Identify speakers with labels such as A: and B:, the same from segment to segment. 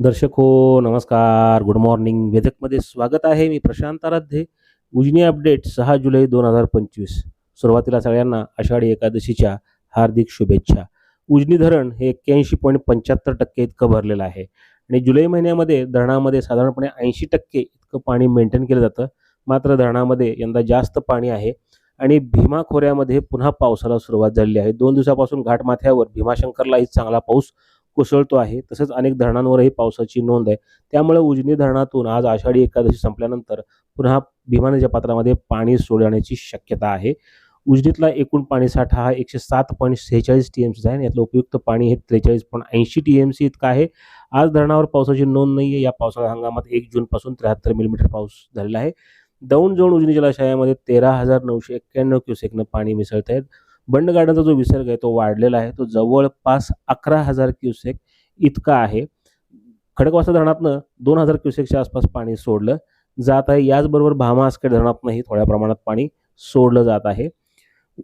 A: दर्शक हो नमस्कार. गुड मॉर्निंग वेदकमध्ये स्वागत आहे मी प्रशांत आराध्ये. उजनी अपडेट सहा जुलै दोन हजार पंचवीस. सुरुवातीला सगळ्यांना आषाढी एकादशीच्या हार्दिक शुभेच्छा. उजनी धरण हे एक्क्याऐंशी पॉईंट पंच्याहत्तर टक्के इतकं भरलेलं आहे. आणि जुलै महिन्यामध्ये धरणामध्ये साधारणपणे ऐंशी टक्के इतकं पाणी मेंटेन केलं जातं. मात्र धरणामध्ये यंदा जास्त पाणी आहे. आणि भीमा खोऱ्यामध्ये पुन्हा पावसाला सुरुवात झालेली आहे. दोन दिवसापासून घाटमाथ्यावर भीमाशंकरलाही चांगला पाऊस कोसळतो आहे. तसंच अनेक धरणांवरही पावसाची नोंद आहे. त्यामुळे उजनी धरणातून आज आषाढी एकादशी संपल्यानंतर पुन्हा भीमा नदीच्या पात्रामध्ये पाणी सोडण्याची शक्यता आहे. उजनीतला एकूण पाणीसाठा हा एकशे सात पॉईंट सेहेचाळीस टी एम सी आहे आणि यातलं उपयुक्त पाणी हे त्रेचाळीस पॉईंट ऐंशी टी एम सी इतकं आहे. आज धरणावर पावसाची नोंद नाही आहे. या पावसाळा हंगामात एक जूनपासून त्र्याहत्तर मिलीमीटर पाऊस झालेला आहे. दौंड जोड उजनी जलाशयामध्ये तेरा हजार नऊशे एक्क्याण्णव क्युसेकनं पाणी मिसळत आहेत बंड गार्डनचा जो विसर्ग आहे तो वाढलेला आहे. तो जवळपास अकरा हजार क्युसेक इतका आहे. खडकवासा धरणातनं दोन हजार क्युसेकच्या आसपास पाणी सोडलं जात आहे. याचबरोबर भामा आसखेड धरणातनंही थोड्या प्रमाणात पाणी सोडलं जात आहे.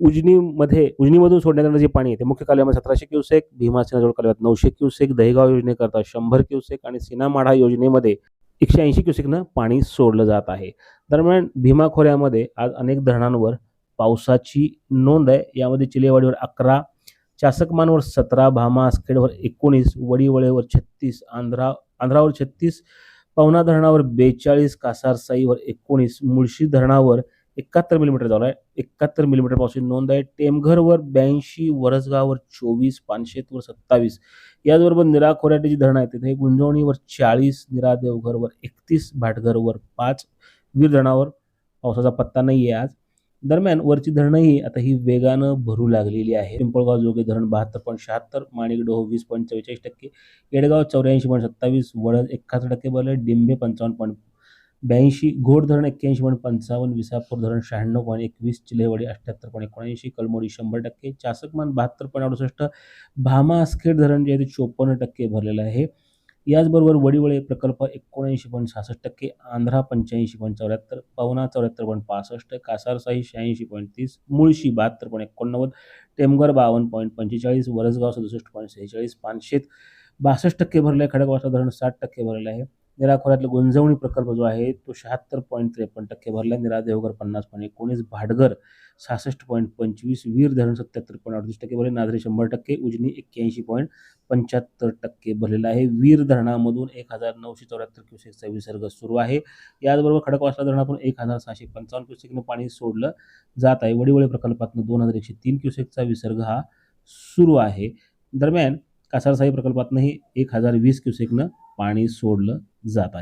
A: उजनीमध्ये उजनीमधून सोडण्यात येणारं जे पाणी आहे ते मुख्य कालव्यामध्ये सतराशे क्युसेक भीमा सिनाजवळ कालव्यात नऊशे क्युसेक दहीगाव योजनेकरता शंभर क्युसेक आणि सिनामाढा योजनेमध्ये एकशे ऐंशी क्युसेकनं पाणी सोडलं जात आहे. दरम्यान भीमा खोऱ्यामध्ये आज अनेक धरणांवर पावसाची नोंद आहे. यामध्ये चिलेवाडीवर अकरा चासकमानवर सतरा भामा आसखेडवर एकोणीस वडीवळेवर छत्तीस आंध्रा आंध्रावर छत्तीस पवना धरणावर बेचाळीस कासारसाईवर एकोणीस मुळशी धरणावर एकाहत्तर मिलीमीटर झाला आहे. एकाहत्तर मिलीमीटर पावसाची नोंद आहे. टेमघरवर ब्याऐंशी वरसगाववर चोवीस पानशेतवर सत्तावीस. याचबरोबर निरा खोऱ्याची जी धरणं आहेत. तिथे गुंजवणीवर चाळीस निरा देवघरवर एकतीस भाटघरवर पाच वीर धरणावर पावसाचा पत्ता नाही आहे आज. दरम्यान वरची धरणंही आता ही वेगानं भरू लागलेली आहे. पिंपळगाव जोगे धरण बहात्तर पॉईंट शहात्तर माणिकडोह हो वीस पॉईंट चव्वेचाळीस टक्के येडगाव चौऱ्याऐंशी पॉईंट सत्तावीस वडद एकाहत्तर टक्के भरले डिंबे पंचावन्न पॉईंट ब्याऐंशी घोड धरण एक्क्याऐंशी पॉईंट पंचावन्न विसापूर धरण शहाण्णव पॉईंट एकवीस चिलेवाडी अठ्ठ्याहत्तर पॉईंट एकोणऐंशी कलमोडी शंभर टक्के चासकमान बहात्तर पॉईंट अडुसष्ट भामा आसखेड धरण जे आहे ते चोपन्न टक्के भरलेलं आहे. याचबरोबर वडिवळे प्रकल्प एकोणऐंशी पॉईंट सहासष्ट टक्के आंध्रा पंच्याऐंशी पॉईंट चौऱ्याहत्तर पवना चौऱ्याहत्तर पॉईंट पासष्ट कासारसाही शहाऐंशी पॉईंट तीस मुळशी बहात्तर पॉईंट एकोणनव्वद टेमघर बावन्न पॉईंट पंचेचाळीस वरसगाव सदुसष्ट पॉईंट सेहेचाळीस पानशेत बासष्ट टक्के भरले आहे खडकवासला धरण साठ टक्के भरलेलं आहे. निरा खोऱ्यातला गुंजवणी प्रकल्प जो आहे तो शहात्तर पॉईंट त्रेपन्न टक्के भरला निरा देवघर पन्नास पॉईंट एकोणीस भाटघर सहासष्ट पॉईंट पंचवीस वीर धरण सत्याहत्तर पॉईंट अडतीस टक्के भरले. नाझरे शंभर टक्के उजनी एक्क्याऐंशी पॉईंट पंच्याहत्तर टक्के भरलेला आहे. वीर धरणामधून एक हजार नऊशे चौऱ्याहत्तर क्युसेकचा विसर्ग सुरू आहे. याचबरोबर खडकवासला धरणातून एक हजार सहाशे पंचावन्न क्युसेकनं पाणी सोडलं जात आहे. वडीवळे प्रकल्पातून दोन हजार एकशे तीन क्युसेकचा विसर्ग हा सुरू आहे. दरम्यान कासारसाई प्रकल्पातूनही एक हजार वीस क्युसेकनं पाणी सोडलं जात आहे.